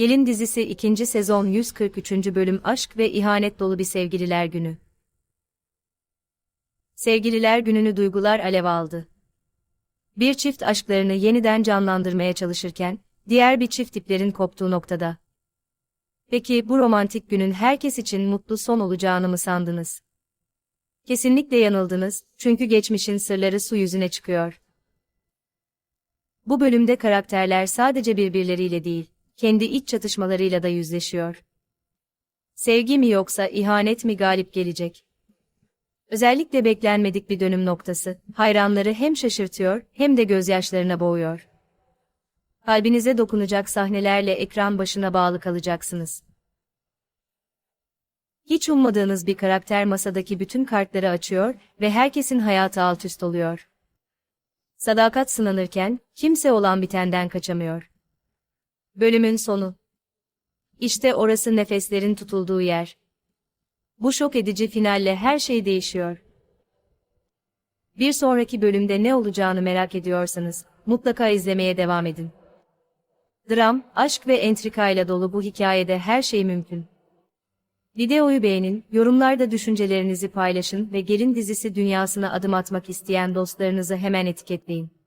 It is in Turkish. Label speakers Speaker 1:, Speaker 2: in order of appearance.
Speaker 1: Gelin dizisi 2. sezon 143. bölüm aşk ve ihanet dolu bir sevgililer günü. Sevgililer gününü duygular alev aldı. Bir çift aşklarını yeniden canlandırmaya çalışırken, diğer bir çift iplerin koptuğu noktada. Peki bu romantik günün herkes için mutlu son olacağını mı sandınız? Kesinlikle yanıldınız, çünkü geçmişin sırları su yüzüne çıkıyor. Bu bölümde karakterler sadece birbirleriyle değil, kendi iç çatışmalarıyla da yüzleşiyor. Sevgi mi yoksa ihanet mi galip gelecek? Özellikle beklenmedik bir dönüm noktası, hayranları hem şaşırtıyor hem de gözyaşlarına boğuyor. Kalbinize dokunacak sahnelerle ekran başına bağlı kalacaksınız. Hiç ummadığınız bir karakter masadaki bütün kartları açıyor ve herkesin hayatı alt üst oluyor. Sadakat sınanırken, kimse olan bitenden kaçamıyor. Bölümün sonu. İşte orası nefeslerin tutulduğu yer. Bu şok edici finalle her şey değişiyor. Bir sonraki bölümde ne olacağını merak ediyorsanız, mutlaka izlemeye devam edin. Dram, aşk ve entrikayla dolu bu hikayede her şey mümkün. Videoyu beğenin, yorumlarda düşüncelerinizi paylaşın ve Gelin dizisi dünyasına adım atmak isteyen dostlarınızı hemen etiketleyin.